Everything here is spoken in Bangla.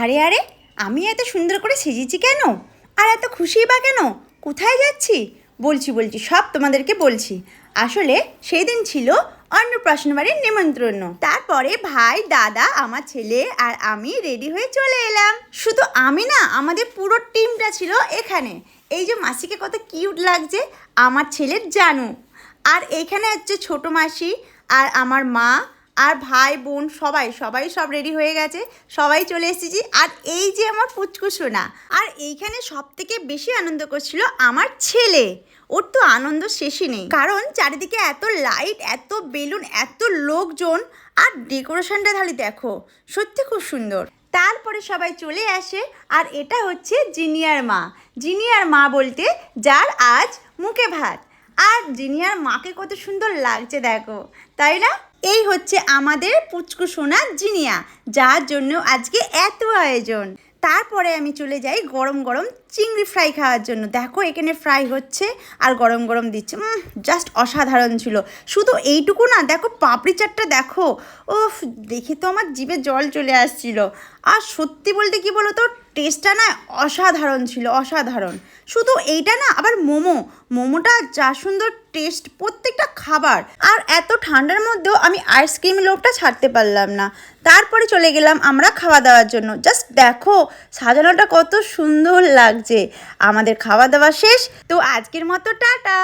আরে আরে, আমি এত সুন্দর করে সেজেছি কেন? আর এত খুশি বা কেন? কোথায় যাচ্ছি? বলছি বলছি, সব তোমাদেরকে বলছি। আসলে সেই দিন ছিল অন্নপ্রাশন বাড়ির নিমন্ত্রণ। তারপরে ভাই, দাদা, আমার ছেলে আর আমি রেডি হয়ে চলে এলাম। শুধু আমি না, আমাদের পুরো টিমটা ছিল এখানে। এই যে মাসিকে কত কিউট লাগছে, আমার ছেলের জানু। আর এইখানে হচ্ছে ছোট মাসি আর আমার মা আর ভাই, বোন, সবাই সবাই সব রেডি হয়ে গেছে। সবাই চলে এসেছি। আর এই যে আমার পুচকু সোনা, আর এইখানে সব থেকে বেশি আনন্দ করছিল আমার ছেলে। ওর তো আনন্দ শেষই নেই। কারণ চারিদিকে এত লাইট এত বেলুন, এত লোকজন, আর ডেকোরেশনটা খালি দেখো, সত্যি খুব সুন্দর। তারপরে সবাই চলে আসে, আর এটা হচ্ছে জিনিয়ার মা। জিনিয়ার মা বলতে যার আজ মুখে ভাত। আর জিনিয়ার মাকে কত সুন্দর লাগছে দেখো, তাই না? এই হচ্ছে আমাদের পুচকু সোনা জিনিয়া যার জন্য আজকে এত আয়োজন। তারপরে আমি চলে যাই গরম গরম চিংড়ি ফ্রাই খাওয়ার জন্য। দেখো, এখানে ফ্রাই হচ্ছে আর গরম গরম দিচ্ছে। জাস্ট অসাধারণ ছিল। শুধু এইটুকু না, দেখো, পাপড়ি চাটটা দেখো ওফ দেখে তো আমার জিভে জল চলে আসছিল। আর সত্যি বলতে কি বলো তো টেস্টটা না অসাধারণ ছিল, অসাধারণ। শুধু এইটা না, আবার মোমো। মোমোটা যা সুন্দর টেস্ট প্রত্যেকটা খাবার। আর এত ঠান্ডার মধ্যেও আমি আইসক্রিম লোভটা ছাড়তে পারলাম না। তারপরে চলে গেলাম আমরা খাওয়া দাওয়ার জন্য। জাস্ট দেখো সাজানোটা কত সুন্দর লাগছে। আমাদের খাওয়া দাওয়া শেষ। তো আজকের মতো টাটা।